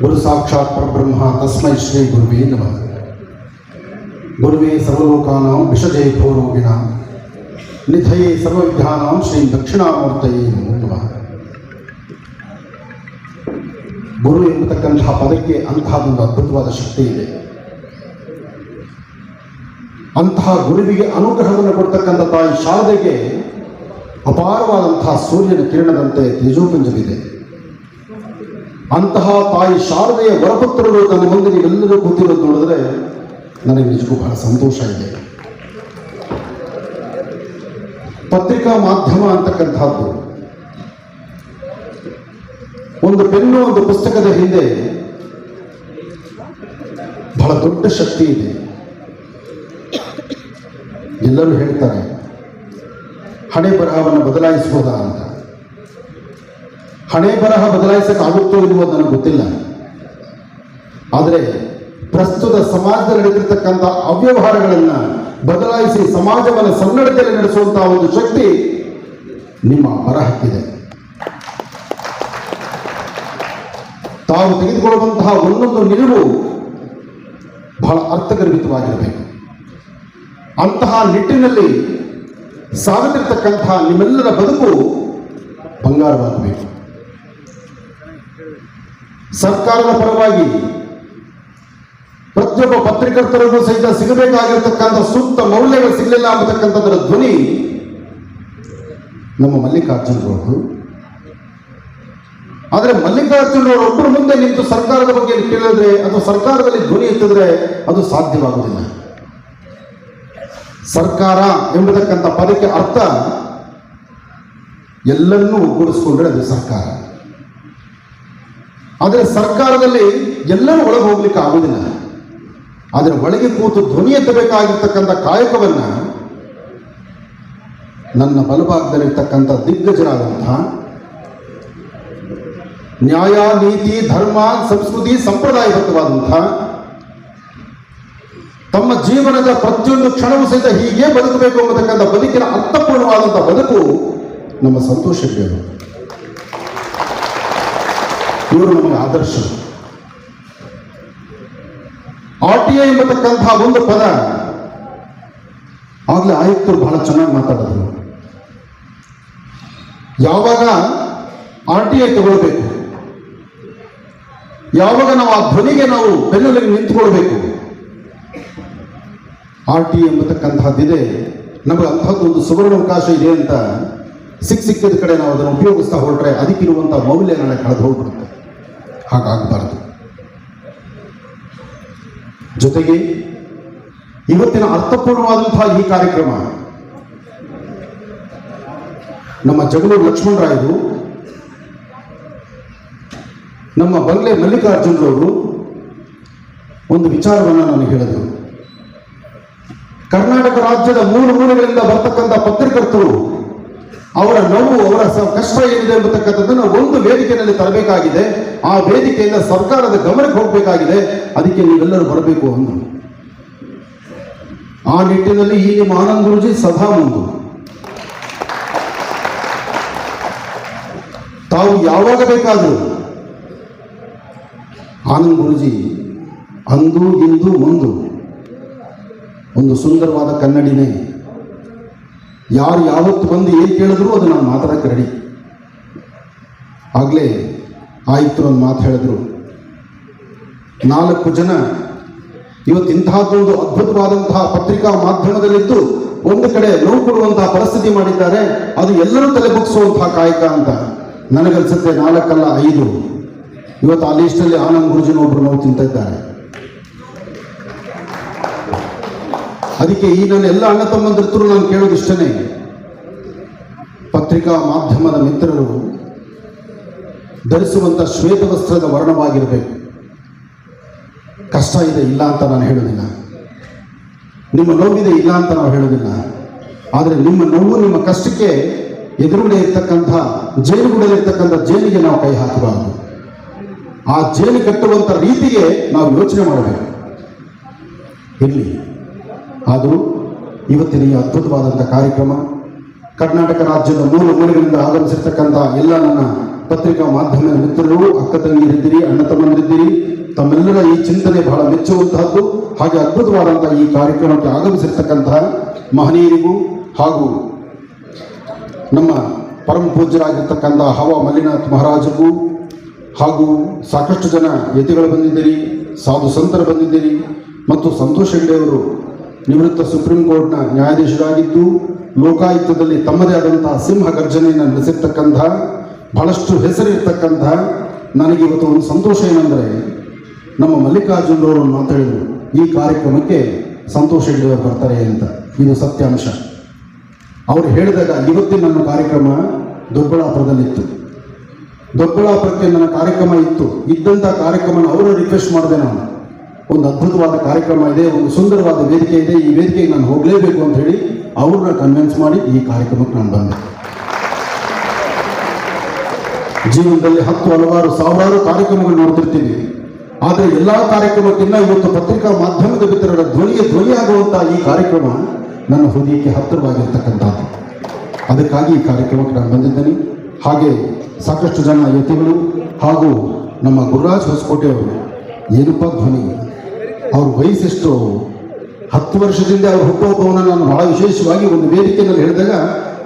ಗುರು ಸಾಕ್ಷಾತ್ ಪರಬ್ರಹ್ಮ ತಸ್ಮೈ ಶ್ರೀ ಗುರುವೇ ನಮಃ. ಗುರುವೇ ಸರ್ವಲೋಕಾನಾಂ ವಿಷಜಯ ಭೋರೋಗಿಣ, ನಿಧಯೇ ಸರ್ವವಿಧಾನಾಂ ಶ್ರೀ ದಕ್ಷಿಣಾಮೂರ್ತಯೇ ನಮೋ. ಗುರು ಎಂಬತಕ್ಕಂತಹ ಪದಕ್ಕೆ ಅಂತಹದೊಂದು ಅದ್ಭುತವಾದ ಶಕ್ತಿ ಇದೆ. ಅಂತಹ ಗುರುವಿಗೆ ಅನುಗ್ರಹವನ್ನು ಕೊಡ್ತಕ್ಕಂಥ ತಾಯಿ ಶಾರದೆಗೆ ಅಪಾರವಾದಂತಹ ಸೂರ್ಯನ ಕಿರಣದಂತೆ ತೇಜೋಪುಂಜವಿದೆ. ಅಂತಹ ತಾಯಿ ಶಾರದೆಯ ವರಪತ್ರಗಳು ತನ್ನ ಮುಂದೆ ನೀವೆಲ್ಲರೂ ಕೂತಿರೋದು ನೋಡಿದ್ರೆ ನನಗೆ ನಿಜಕ್ಕೂ ಬಹಳ ಸಂತೋಷ ಇದೆ. ಪತ್ರಿಕಾ ಮಾಧ್ಯಮ ಅಂತಕ್ಕಂಥದ್ದು. ಒಂದು ಪೆನ್ನು, ಒಂದು ಪುಸ್ತಕದ ಹಿಂದೆ ಬಹಳ ದೊಡ್ಡ ಶಕ್ತಿ ಇದೆ. ಎಲ್ಲರೂ ಹೇಳ್ತಾರೆ ಹಣೆ ಬರಹವನ್ನು ಬದಲಾಯಿಸಬಹುದಾ ಅಂತ. ಹಣೆ ಬರಹ ಬದಲಾಯಿಸಕಾಗುತ್ತೋ ಇಲ್ವೋ ನನಗೆ ಗೊತ್ತಿಲ್ಲ. ಆದರೆ ಪ್ರಸ್ತುತ ಸಮಾಜದಲ್ಲಿ ನಡೆದಿರ್ತಕ್ಕಂಥ ಅವ್ಯವಹಾರಗಳನ್ನು ಬದಲಾಯಿಸಿ ಸಮಾಜವನ್ನು ಸನ್ನಡತೆಯಲ್ಲಿ ನಡೆಸುವಂತಹ ಒಂದು ಶಕ್ತಿ ನಿಮ್ಮ ಬರಹಕ್ಕಿದೆ. ತಾವು ತೆಗೆದುಕೊಳ್ಳುವಂತಹ ಒಂದೊಂದು ನಿಲುವು ಬಹಳ ಅರ್ಥಗರ್ಭಿತವಾಗಿರಬೇಕು. ಅಂತಹ ನಿಟ್ಟಿನಲ್ಲಿ ಸಾಗುತ್ತಿರ್ತಕ್ಕಂತಹ ನಿಮ್ಮೆಲ್ಲರ ಬದುಕು ಬಂಗಾರವಾಗಬೇಕು. ಸರ್ಕಾರದ ಪರವಾಗಿ ಪ್ರತಿಯೊಬ್ಬ ಪತ್ರಿಕರ್ತರಿಗೂ ಸಹಿತ ಸಿಗಬೇಕಾಗಿರ್ತಕ್ಕಂಥ ಸೂಕ್ತ ಮೌಲ್ಯಗಳು ಸಿಗಲಿಲ್ಲ ಅನ್ನತಕ್ಕಂಥದ್ರ ಧ್ವನಿ ನಮ್ಮ ಮಲ್ಲಿಕಾರ್ಜುನರವರು ಆದರೆ ಮಲ್ಲಿಕಾರ್ಜುನರವರು ಒಬ್ಬರು ಮುಂದೆ ನಿಂತು ಸರ್ಕಾರದ ಬಗ್ಗೆ ಕೇಳಿದ್ರೆ ಅಥವಾ ಸರ್ಕಾರದಲ್ಲಿ ಧ್ವನಿ ಎತ್ತಿದ್ರೆ ಅದು ಸಾಧ್ಯವಾಗುವುದಿಲ್ಲ. ಸರ್ಕಾರ ಎಂಬತಕ್ಕಂಥ ಪದಕ್ಕೆ ಅರ್ಥ ಎಲ್ಲರನ್ನೂ ಒಗ್ಗೂಡಿಸ್ಕೊಂಡ್ರೆ ಅದು ಸರ್ಕಾರ. ಆದರೆ ಸರ್ಕಾರದಲ್ಲಿ ಎಲ್ಲರೂ ಒಳಗೆ ಹೋಗ್ಲಿಕ್ಕೆ ಆಗುವುದಿಲ್ಲ. ಆದರೆ ಒಳಗೆ ಕೂತು ಧ್ವನಿ ಎತ್ತಬೇಕಾಗಿರ್ತಕ್ಕಂಥ ಕಾಯಕವನ್ನು ನನ್ನ ಬಲಭಾಗದಲ್ಲಿರ್ತಕ್ಕಂಥ ದಿಗ್ಗಜರಾದಂತಹ ನ್ಯಾಯ, ನೀತಿ, ಧರ್ಮ, ಸಂಸ್ಕೃತಿ ಸಂಪ್ರದಾಯಬದ್ಧವಾದಂತಹ ತಮ್ಮ ಜೀವನದ ಪ್ರತಿಯೊಂದು ಕ್ಷಣವೂ ಸಹಿತ ಹೀಗೆ ಬದುಕಬೇಕು ಅನ್ನತಕ್ಕಂಥ ಬದುಕಿನ ಅರ್ಥಪೂರ್ಣವಾದಂಥ ಬದುಕು ನಮ್ಮ ಸಂತೋಷಕ್ಕೆ ಇವರು ನಮಗೆ ಆದರ್ಶ. ಆರ್ ಟಿ ಐ ಎಂಬತಕ್ಕಂತಹ ಒಂದು ಪದ ಆಗಲೇ ಆಯುಕ್ತರು ಬಹಳ ಚೆನ್ನಾಗಿ ಮಾತಾಡಿದ್ರು. ಯಾವಾಗ ಆರ್ ಟಿ ಐ ತಗೊಳ್ಬೇಕು? ಯಾವಾಗ ನಾವು ಆ ಧ್ವನಿಗೆ ನಾವು ಬೆನ್ನೆಲುಬಿಗೆ ನಿಂತ್ಕೊಳ್ಬೇಕು? ಆರ್ ಟಿ ಎಂಬತಕ್ಕಂತಹದ್ದಿದೆ ನಮಗೆ ಸುವರ್ಣ ಸುವರ್ಣಾವಕಾಶ ಇದೆ ಅಂತ ಸಿಕ್ಕ ಸಿಕ್ಕಿದ ಕಡೆ ನಾವು ಅದನ್ನು ಉಪಯೋಗಿಸ್ತಾ ಹೊರಟ್ರೆ ಅದಕ್ಕಿರುವಂಥ ಮೌಲ್ಯಗಳನ್ನ ಕಳೆದು ಹೋಗ್ಬಿಡುತ್ತೆ. ಹಾಗಾಗಬಾರದು. ಜೊತೆಗೆ ಇವತ್ತಿನ ಅರ್ಥಪೂರ್ಣವಾದಂತಹ ಈ ಕಾರ್ಯಕ್ರಮ, ನಮ್ಮ ಜಗಳೂರು ಲಕ್ಷ್ಮಣರಾಯರು, ನಮ್ಮ ಬಂಗ್ಲೆ ಮಲ್ಲಿಕಾರ್ಜುನರವರು ಒಂದು ವಿಚಾರವನ್ನು ನಾನು ಹೇಳಿದರು ಕರ್ನಾಟಕ ರಾಜ್ಯದ ಮೂರು ಮೂಲೆಗಳಿಂದ ಬರ್ತಕ್ಕಂಥ ಪತ್ರಕರ್ತರು ಅವರ ನೋವು, ಅವರ ಕಷ್ಟ ಏನಿದೆ ಎಂಬತಕ್ಕಂಥದ್ದನ್ನು ಒಂದು ವೇದಿಕೆಯಲ್ಲಿ ತರಬೇಕಾಗಿದೆ. ಆ ವೇದಿಕೆಯಿಂದ ಸರ್ಕಾರದ ಗಮನಕ್ಕೆ ಹೋಗಬೇಕಾಗಿದೆ. ಅದಕ್ಕೆ ನೀವೆಲ್ಲರೂ ಬರಬೇಕು ಅಂದರು. ಆ ನಿಟ್ಟಿನಲ್ಲಿ ಈ ನಿಮ್ಮ ಆನಂದ್ ಗುರುಜಿ ಸದಾ ಮುಂದು. ತಾವು ಯಾವಾಗ ಬೇಕಾದರೂ ಆನಂದ್ ಗುರುಜಿ ಅಂದು, ಇಂದು, ಒಂದು. ಒಂದು ಸುಂದರವಾದ ಕನ್ನಡಿನೇ ಯಾರು ಯಾವತ್ತು ಬಂದು ಏನು ಕೇಳಿದ್ರು ಅದು ನಾನು ಮಾತಾಡಕ್ಕೆ ರೆಡಿ ಆಗಲೇ ಆಯಿತು ಒಂದು ಮಾತು ಹೇಳಿದ್ರು. ನಾಲ್ಕು ಜನ ಇವತ್ತು ಇಂತಹದ್ದೊಂದು ಅದ್ಭುತವಾದಂತಹ ಪತ್ರಿಕಾ ಮಾಧ್ಯಮದಲ್ಲಿದ್ದು ಒಂದು ಕಡೆ ನೋವು ಕೊಡುವಂತಹ ಪರಿಸ್ಥಿತಿ ಮಾಡಿದ್ದಾರೆ. ಅದು ಎಲ್ಲರೂ ತಲೆ ಬುಗ್ಸುವಂತಹ ಕಾಯಕ ಅಂತ ನನಗನ್ಸುತ್ತೆ ನಾಲ್ಕಲ್ಲ ಐದು. ಇವತ್ತು ಆ ಲೀಸ್ಟಲ್ಲಿ ಆನಂದ್ ಗುರುಜಿನ ಒಬ್ಬರು ನೋವು ತಿಂತ ಅದಕ್ಕೆ ಈ ನನ್ನ ಎಲ್ಲ ಅಣ್ಣ ತಮ್ಮಂದಿರ್ತರು ನಾನು ಕೇಳೋದು ಇಷ್ಟನೇ. ಪತ್ರಿಕಾ ಮಾಧ್ಯಮದ ಮಿತ್ರರು ಧರಿಸುವಂಥ ಶ್ವೇತ ವಸ್ತ್ರದ ವರ್ಣವಾಗಿರಬೇಕು. ಕಷ್ಟ ಇದೆ, ಇಲ್ಲ ಅಂತ ನಾನು ಹೇಳೋದಿಲ್ಲ ನಿಮ್ಮ ನೋವಿದೆ, ಇಲ್ಲ ಅಂತ ನಾವು ಹೇಳೋದಿಲ್ಲ ಆದರೆ ನಿಮ್ಮ ನೋವು ನಿಮ್ಮ ಕಷ್ಟಕ್ಕೆ ಎದುರುಗಡೆ ಇರ್ತಕ್ಕಂಥ ಜೇನುಗೂಡಲ್ಲಿರ್ತಕ್ಕಂಥ ಜೇನಿಗೆ ನಾವು ಕೈ ಹಾಕಬಾರದು. ಆ ಜೇನು ಕಟ್ಟುವಂಥ ರೀತಿಗೆ ನಾವು ಯೋಚನೆ ಮಾಡಬೇಕು. ಇರಲಿ. ಆದರೂ ಇವತ್ತಿನ ಈ ಅದ್ಭುತವಾದಂಥ ಕಾರ್ಯಕ್ರಮ ಕರ್ನಾಟಕ ರಾಜ್ಯದ ಮೂರು ಮೂಲೆಗಳಿಂದ ಆಗಮಿಸಿರ್ತಕ್ಕಂಥ ಎಲ್ಲ ನನ್ನ ಪತ್ರಿಕಾ ಮಾಧ್ಯಮದ ಮಿತ್ರರು ಅಕ್ಕ ತಂಗಿಯರಿದ್ದೀರಿ, ಅಣ್ಣ ತಮ್ಮಂದಿರಿದ್ದೀರಿ, ತಮ್ಮೆಲ್ಲರ ಈ ಚಿಂತನೆ ಬಹಳ ಮೆಚ್ಚುವಂತಹದ್ದು. ಹಾಗೆ ಅದ್ಭುತವಾದಂಥ ಈ ಕಾರ್ಯಕ್ರಮಕ್ಕೆ ಆಗಮಿಸಿರ್ತಕ್ಕಂತಹ ಮಹನೀಯರಿಗೂ ಹಾಗೂ ನಮ್ಮ ಪರಮ ಪೂಜ್ಯರಾಗಿರ್ತಕ್ಕಂಥ ಹವ ಮಲ್ಲಿನಾಥ್ ಮಹಾರಾಜರಿಗೂ ಹಾಗೂ ಸಾಕಷ್ಟು ಜನ ಯತಿಗಳು ಬಂದಿದ್ದೀರಿ, ಸಾಧು ಸಂತರು ಬಂದಿದ್ದೀರಿ ಮತ್ತು ಸಂತೋಷ್ ಹೆಗ್ಡೆ ಅವರು ನಿವೃತ್ತ ಸುಪ್ರೀಂ ಕೋರ್ಟ್ನ ನ್ಯಾಯಾಧೀಶರಾಗಿದ್ದು ಲೋಕಾಯುಕ್ತದಲ್ಲಿ ತಮ್ಮದೇ ಆದಂತಹ ಸಿಂಹ ಗರ್ಜನೆಯನ್ನು ನಡೆಸಿರ್ತಕ್ಕಂತಹ ಬಹಳಷ್ಟು ಹೆಸರಿರ್ತಕ್ಕಂಥ ನನಗೆ ಇವತ್ತು ಒಂದು ಸಂತೋಷ ಏನಂದರೆ ನಮ್ಮ ಮಲ್ಲಿಕಾರ್ಜುನರವರು ಮಾತಾಡಿದರು ಈ ಕಾರ್ಯಕ್ರಮಕ್ಕೆ ಸಂತೋಷ ಹೆಗ್ಡೆ ಬರ್ತಾರೆ ಅಂತ. ಇದು ಸತ್ಯಾಂಶ ಅವರು ಹೇಳಿದಾಗ ಇವತ್ತಿನ ನನ್ನ ಕಾರ್ಯಕ್ರಮ ದೊಡ್ಡಬಳ್ಳಾಪುರದಲ್ಲಿತ್ತು ದೊಡ್ಡಬಳ್ಳಾಪುರಕ್ಕೆ ನನ್ನ ಕಾರ್ಯಕ್ರಮ ಇತ್ತು. ಇದ್ದಂಥ ಕಾರ್ಯಕ್ರಮನ ಅವರು ರಿಕ್ವೆಸ್ಟ್ ಮಾಡಿದೆ ನಾನು. ಒಂದು ಅದ್ಭುತವಾದ ಕಾರ್ಯಕ್ರಮ ಇದೆ, ಒಂದು ಸುಂದರವಾದ ವೇದಿಕೆ ಇದೆ. ಈ ವೇದಿಕೆಗೆ ನಾನು ಹೋಗಲೇಬೇಕು ಅಂತ ಹೇಳಿ ಅವ್ರನ್ನ ಕನ್ವಿನ್ಸ್ ಮಾಡಿ ಈ ಕಾರ್ಯಕ್ರಮಕ್ಕೆ ನಾನು ಬಂದೆ. ಜೀವನದಲ್ಲಿ ಹತ್ತು ಹಲವಾರು, ಸಾವಿರಾರು ಕಾರ್ಯಕ್ರಮಗಳು ನೋಡ್ತಿರ್ತೀವಿ ಆದರೆ ಎಲ್ಲ ಕಾರ್ಯಕ್ರಮಕ್ಕಿಂತ ಇವತ್ತು ಪತ್ರಿಕಾ ಮಾಧ್ಯಮದ ಮಿತ್ರರ ಧ್ವನಿಗೆ ಧ್ವನಿಯಾಗುವಂತಹ ಈ ಕಾರ್ಯಕ್ರಮ ನನ್ನ ಹೃದಯಕ್ಕೆ ಹತ್ತಿರವಾಗಿರ್ತಕ್ಕಂಥದ್ದು. ಅದಕ್ಕಾಗಿ ಈ ಕಾರ್ಯಕ್ರಮಕ್ಕೆ ನಾನು ಬಂದಿದ್ದೇನೆ. ಹಾಗೆ ಸಾಕಷ್ಟು ಜನ ಯತಿಗಳು ಹಾಗೂ ನಮ್ಮ ಗುರುರಾಜ್ ಹೊಸಕೋಟೆ ಅವರು ಏನಪ್ಪ ಧ್ವನಿ? ಅವ್ರ ವಯಸ್ಸೆಷ್ಟು? ಹತ್ತು ವರ್ಷದಿಂದ ಅವ್ರ ಹುಟ್ಟುಹಬ್ಬವನ್ನು ನಾನು ಬಹಳ ವಿಶೇಷವಾಗಿ ಒಂದು ವೇದಿಕೆಯಲ್ಲಿ ಹೇಳಿದಾಗ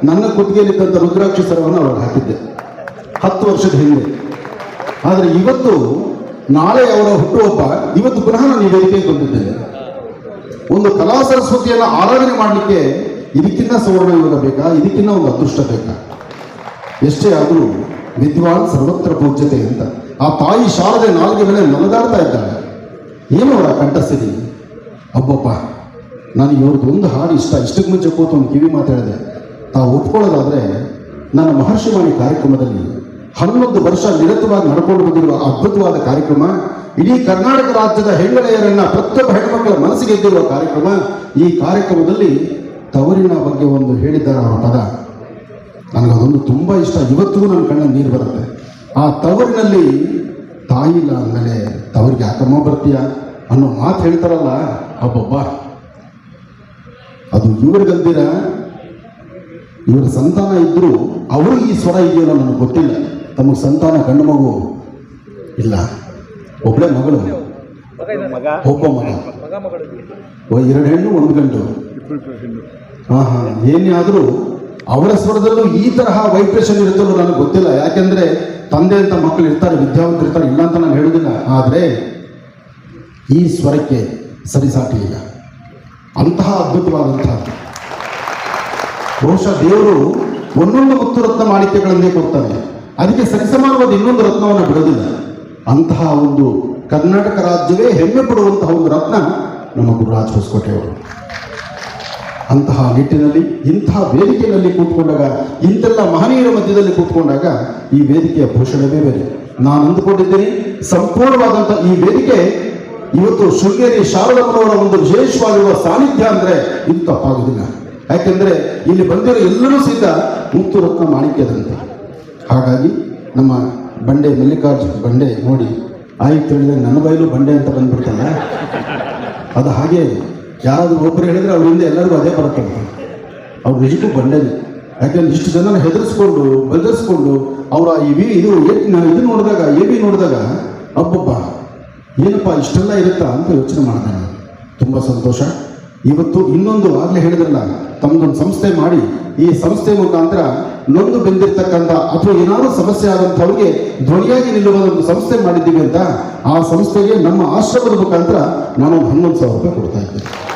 ನನ್ನ ಕುತ್ತಿಗೆಯಲ್ಲಿದ್ದಂಥ ರುದ್ರಾಕ್ಷಿ ಸರವನ್ನು ಅವ್ರಿಗೆ ಹಾಕಿದ್ದೆ. ಹತ್ತು ವರ್ಷದ ಹಿಂದೆ. ಆದರೆ ಇವತ್ತು ನಾಳೆ ಅವರ ಹುಟ್ಟುಹಬ್ಬ, ಇವತ್ತು ಪುನಃ ನಾನು ಈ ವೇದಿಕೆಗೆ ಬಂದಿದ್ದೇನೆ. ಒಂದು ಕಲಾ ಸರಸ್ವತಿಯನ್ನು ಆರಾಧನೆ ಮಾಡಲಿಕ್ಕೆ ಇದಕ್ಕಿಂತ ಸುವರ್ಣ ಯೋಗ ಬೇಕಾ? ಇದಕ್ಕಿಂತ ಒಂದು ಅದೃಷ್ಟ ಬೇಕಾ? ಎಷ್ಟೇ ಆದರೂ ವಿದ್ವಾನ್ ಸರ್ವತ್ರ ಪೂಜ್ಯತೆ ಅಂತ. ಆ ತಾಯಿ ಶಾರದೆ ನಾಲ್ಕು ಮೇಲೆ ನಲದಾಡ್ತಾ ಇದ್ದಾಳೆ. ಏನು ಅವರ ಕಂಠಸ್ಥಿತಿ? ಅಬ್ಬಪ್ಪ ನಾನು ಇವ್ರದ್ದು ಒಂದು ಹಾಡು ಇಷ್ಟ. ಇಷ್ಟಕ್ಕೆ ಮುಂಚೆ ಕೂತು ಒಂದು ಕಿವಿ ಮಾತಾಡಿದೆ ತಾವು ಒಪ್ಕೊಳ್ಳೋದಾದ್ರೆ ನನ್ನ ಮಹರ್ಷಿವಾಣಿ ಕಾರ್ಯಕ್ರಮದಲ್ಲಿ ಹನ್ನೊಂದು ವರ್ಷ ನಿರತವಾಗಿ ನಡ್ಕೊಂಡು ಬಂದಿರುವ ಅದ್ಭುತವಾದ ಕಾರ್ಯಕ್ರಮ, ಇಡೀ ಕರ್ನಾಟಕ ರಾಜ್ಯದ ಹೆಂಗಳೆಯರನ್ನ ಪ್ರತಿಯೊಬ್ಬ ಹೆಣ್ಮಕ್ಕಳ ಮನಸ್ಸಿಗೆ ಎದ್ದಿರುವ ಕಾರ್ಯಕ್ರಮ, ಈ ಕಾರ್ಯಕ್ರಮದಲ್ಲಿ ತವರಿನ ಬಗ್ಗೆ ಒಂದು ಹೇಳಿದ್ದಾರೆ ಅವರ ಪದ. ನನಗದೊಂದು ತುಂಬ ಇಷ್ಟ. ಇವತ್ತಿಗೂ ನನ್ನ ಕಣ್ಣಲ್ಲಿ ನೀರು ಬರುತ್ತೆ. ಆ ತವರಿನಲ್ಲಿ ತಾಯಿ ಇಲ್ಲ ಅಂದಮೇಲೆ ತವ್ರಿಗೆ ಯಾಕಮ್ಮ ಬರ್ತೀಯ ಅನ್ನೋ ಮಾತು ಹೇಳ್ತಾರಲ್ಲ, ಅಬ್ಬಬ್ಬ. ಅದು ಇವ್ರಿಗಲ್ದಿರ ಇವರ ಸಂತಾನ ಇದ್ದರೂ ಅವರು ಈ ಸ್ವರ ಇದೆಯಲ್ಲ ನನಗೆ ಗೊತ್ತಿಲ್ಲ. ತಮಗೆ ಸಂತಾನ ಗಂಡು ಮಗು ಇಲ್ಲ. ಒಬ್ಬಳೇ ಮಗಳು. ಮಗ ಒಬ್ಬ ಮಗ. ಎರಡು ಹೆಣ್ಣು, ಒಂದು ಗಂಡು. ಹಾ ಹಾ. ಏನೇ ಆದರೂ ಅವರ ಸ್ವರದಲ್ಲೂ ಈ ತರಹ ವೈಬ್ರೇಷನ್ ಇರುತ್ತಲ್ಲೋ ನನಗೆ ಗೊತ್ತಿಲ್ಲ. ಯಾಕೆಂದ್ರೆ ತಂದೆ ಅಂತ ಮಕ್ಕಳು ಇರ್ತಾರೆ, ವಿದ್ಯಾವಂತರು ಇರ್ತಾರೆ, ಇಲ್ಲ ಅಂತ ನಾನು ಹೇಳುವುದಿಲ್ಲ. ಆದರೆ ಈ ಸ್ವರಕ್ಕೆ ಸರಿಸಾಟಿ ಇಲ್ಲ. ಅಂತಹ ಅದ್ಭುತವಾದಂತಹ ಬಹುಶಃ ದೇವರು ಒಂದೊಂದು ಮುತ್ತು ರತ್ನ ಮಾಣಿಕ್ಯಗಳನ್ನೇ ಕೊಡ್ತಾನೆ ಅದಕ್ಕೆ ಸರಿಸಮಾನವಾದ ಇನ್ನೊಂದು ರತ್ನವನ್ನು ಬಿಡೋದಿಲ್ಲ. ಅಂತಹ ಒಂದು ಕರ್ನಾಟಕ ರಾಜ್ಯವೇ ಹೆಮ್ಮೆ ಪಡುವಂತಹ ಒಂದು ರತ್ನ ನಮ್ಮ ಗುರುರಾಜ್ ಹೊಸಕೋಟೆ ಅವರು ಅಂತಹ ನಿಟ್ಟಿನಲ್ಲಿ ಇಂತಹ ವೇದಿಕೆಯಲ್ಲಿ ಕೂತ್ಕೊಂಡಾಗ, ಇಂತೆಲ್ಲ ಮಹನೀಯರ ಮಧ್ಯದಲ್ಲಿ ಕೂತ್ಕೊಂಡಾಗ ಈ ವೇದಿಕೆಯ ಭೂಷಣವೇ ಬೇರೆ. ನಾನು ಅಂದುಕೊಂಡಿದ್ದೀನಿ ಸಂಪೂರ್ಣವಾದಂತಹ ಈ ವೇದಿಕೆ ಇವತ್ತು ಶೃಂಗೇರಿ ಶಾರದಮ್ಮನವರ ಒಂದು ವಿಶೇಷವಾಗಿರುವ ಸಾನ್ನಿಧ್ಯ ಅಂದ್ರೆ ಇದು ತಪ್ಪಾಗುವುದಿಲ್ಲ. ಯಾಕೆಂದ್ರೆ ಇಲ್ಲಿ ಬಂದಿರೋ ಎಲ್ಲರೂ ಸಹಿತ ಮುತ್ತು ರತ್ನ ಮಾಣಿಕ್ಯದಂತೆ. ಹಾಗಾಗಿ ನಮ್ಮ ಬಂಡೆ ಮಲ್ಲಿಕಾರ್ಜುನ್, ಬಂಡೆ ನೋಡಿ, ಆಯ್ತು ಹೇಳಿದ್ರೆ ನನ್ನ ಬಯಲು ಬಂಡೆ ಅಂತ ಬಂದ್ಬಿಡ್ತಲ್ಲ? ಅದು ಹಾಗೆ ಯಾರಾದ್ರೂ ಒಬ್ಬರು ಹೇಳಿದ್ರೆ ಅವರಿಂದ ಎಲ್ಲರಿಗೂ ಅದೇ ಬರುತ್ತೆ ಅವ್ರು ನಿಜಕ್ಕೂ ಬಂಡಲಿ ಯಾಕೆಂದ್ರೆ ಇಷ್ಟು ಜನ ಹೆದರಿಸ್ಕೊಂಡು, ಬೆದರಿಸ್ಕೊಂಡು, ಅವರ ಈ ವಿ ಇದು ಇದು ನೋಡಿದಾಗ, ಎ ವಿ ನೋಡಿದಾಗ, ಅಬ್ಬಬ್ಬ, ಏನಪ್ಪ ಇಷ್ಟೆಲ್ಲ ಇರುತ್ತಾ ಅಂತ ಯೋಚನೆ ಮಾಡ್ತಾನೆ ತುಂಬ ಸಂತೋಷ. ಇವತ್ತು ಇನ್ನೊಂದು ಆಗಲೇ ಹೇಳಿದ್ರಲ್ಲ ತಮ್ಮದೊಂದು ಸಂಸ್ಥೆ ಮಾಡಿ, ಈ ಸಂಸ್ಥೆ ಮುಖಾಂತರ ನೊಂದು ಬೆಂದಿರ್ತಕ್ಕಂಥ ಅಥವಾ ಏನಾದರೂ ಸಮಸ್ಯೆ ಆದಂಥವ್ರಿಗೆ ಧ್ವನಿಯಾಗಿ ನಿಲ್ಲುವ ಒಂದು ಸಂಸ್ಥೆ ಮಾಡಿದ್ದೀವಿ ಅಂತ, ಆ ಸಂಸ್ಥೆಗೆ ನಮ್ಮ ಆಶ್ರಮದ ಮುಖಾಂತರ ನಾನೊಂದು ಹನ್ನೊಂದು ಸಾವಿರ ರೂಪಾಯಿ ಕೊಡ್ತಾ ಇದ್ದೇನೆ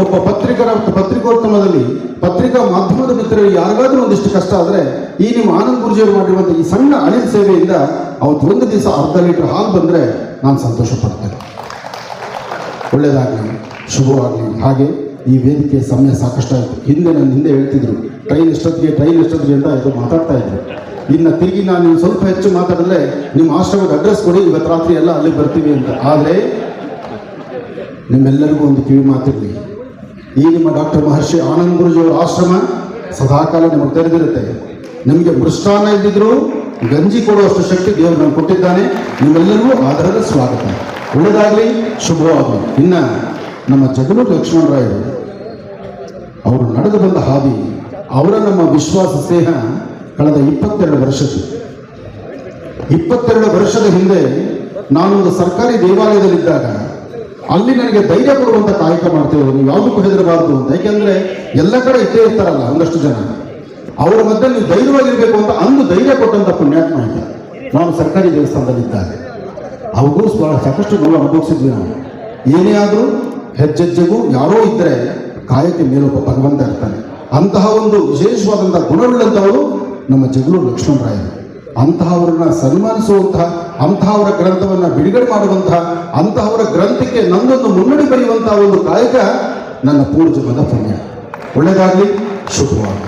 ಒಬ್ಬ ಪತ್ರಿಕರ ಪತ್ರಿಕೋತ್ತಮದಲ್ಲಿ ಪತ್ರಿಕಾ ಮಾಧ್ಯಮದ ಮಿತ್ರರಿಗೆ ಯಾರಿಗಾದ್ರೂ ಒಂದಿಷ್ಟು ಕಷ್ಟ ಆದರೆ ಈ ನಿಮ್ಮ ಆನಂದ್ ಗುರುಜಿಯವರು ಮಾಡಿರುವಂಥ ಈ ಸಣ್ಣ ಅಳಿಲ್ ಸೇವೆಯಿಂದ ಅವತ್ತು ಒಂದು ದಿವಸ ಅರ್ಧ ಲೀಟರ್ ಹಾಲು ಬಂದರೆ ನಾನು ಸಂತೋಷ ಪಡ್ತೇನೆ ಒಳ್ಳೆಯದಾಗಲಿ ಶುಭವಾಗಲಿ. ಹಾಗೆ ಈ ವೇದಿಕೆ ಸಮಯ ಸಾಕಷ್ಟು ಆಯಿತು ಹಿಂದೆ ನನ್ನ ಹಿಂದೆ ಹೇಳ್ತಿದ್ರು, ಟ್ರೈನ್ ಎಷ್ಟೊತ್ತಿಗೆ ಟ್ರೈನ್ ಎಷ್ಟೊತ್ತಿಗೆ ಅಂತ ಇದು ಮಾತಾಡ್ತಾ ಇದ್ರು. ಇನ್ನು ತಿರುಗಿ ನಾನು ನೀವು ಸ್ವಲ್ಪ ಹೆಚ್ಚು ಮಾತಾಡಿದ್ರೆ ನಿಮ್ಮ ಆಶ್ರಮದ ಅಡ್ರೆಸ್ ಕೊಡಿ, ಇವತ್ತು ರಾತ್ರಿ ಎಲ್ಲ ಅಲ್ಲಿ ಬರ್ತೀವಿ ಅಂತ. ಆದರೆ ನಿಮ್ಮೆಲ್ಲರಿಗೂ ಒಂದು ಕಿವಿ ಮಾತಿರಲಿ. ಈ ನಿಮ್ಮ ಡಾಕ್ಟರ್ ಮಹರ್ಷಿ ಆನಂದ್ ಗುರುಜಿಯವರ ಆಶ್ರಮ ಸದಾಕಾಲ ನಿಮಗೆ ತೆರೆದಿರುತ್ತೆ. ನಿಮಗೆ ಮೃಷ್ಟಾನ್ನ ಇದ್ದಿದ್ರು ಗಂಜಿ ಕೊಡುವಷ್ಟು ಶಕ್ತಿ ದೇವರು ನಮ್ಗೆ ಕೊಟ್ಟಿದ್ದಾನೆ. ನಿಮ್ಮೆಲ್ಲರಿಗೂ ಆಧಾರದ ಸ್ವಾಗತ. ಒಳ್ಳೆಯದಾಗಲಿ, ಶುಭವಾಗಲಿ. ಇನ್ನ ನಮ್ಮ ಜಗಲೂರು ಲಕ್ಷ್ಮಣರಾಯರು ಅವರು ನಡೆದು ಬಂದ ಹಾದಿ, ಅವರ ನಮ್ಮ ವಿಶ್ವಾಸ ಸ್ನೇಹ ಕಳೆದ ಇಪ್ಪತ್ತೆರಡು ವರ್ಷದ್ದು. ಇಪ್ಪತ್ತೆರಡು ವರ್ಷದ ಹಿಂದೆ ನಾನೊಂದು ಸರ್ಕಾರಿ ದೇವಾಲಯದಲ್ಲಿದ್ದಾಗ ಅಲ್ಲಿ ನನಗೆ ಧೈರ್ಯ ಕೊಡುವಂತ ಕಾಯಕ ಮಾಡ್ತೇವೆ. ನೀವು ಯಾವುದಕ್ಕೂ ಹೆದರಬಾರದು ಅಂತ. ಯಾಕೆಂದ್ರೆ ಎಲ್ಲ ಕಡೆ ಇದ್ದೇ ಇರ್ತಾರಲ್ಲ ಒಂದಷ್ಟು ಜನ. ಅವರ ಮಧ್ಯೆ ನೀವು ಧೈರ್ಯವಾಗಿರ್ಬೇಕು ಅಂತ ಅಂದು ಧೈರ್ಯ ಕೊಟ್ಟಂತ ಪುಣ್ಯಾತ್ಮ ಅಂತ ನಾನು ಸರ್ಕಾರಿ ದೇವಸ್ಥಾನದಲ್ಲಿದ್ದಾರೆ ಅವಗೂ ಬಹಳ ಸಾಕಷ್ಟು ನೋವು ಅನುಭವಿಸಿದ್ವಿ ನಾವು. ಏನೇ ಆದರೂ ಹೆಜ್ಜೆಜ್ಜೆಗೂ ಯಾರೋ ಇದ್ದರೆ ಕಾಯಕ್ಕೆ ಮೇಲೊಬ್ಬ ಭಗವಂತ ಇರ್ತಾನೆ. ಅಂತಹ ಒಂದು ವಿಶೇಷವಾದಂತಹ ಗುಣವುಳ್ಳಂಥವರು ನಮ್ಮ ಜಗಳೂರು ಲಕ್ಷ್ಮಣರಾಯರು. ಅಂತಹವರನ್ನ ಸನ್ಮಾನಿಸುವಂತಹ ಅಂತಹವರ ಗ್ರಂಥವನ್ನು ಬಿಡುಗಡೆ ಮಾಡುವಂತಹ ಅಂತಹವರ ಗ್ರಂಥಕ್ಕೆ ನಂದೊಂದು ಮುನ್ನಡೆ ಬರೆಯುವಂತಹ ಒಂದು ಕಾಯಕ ನನ್ನ ಪೂರ್ವಜನ್ಮದ ಪುಣ್ಯ ಒಳ್ಳೆಯದಾಗಲಿ ಶುಭವಾಗಲಿ.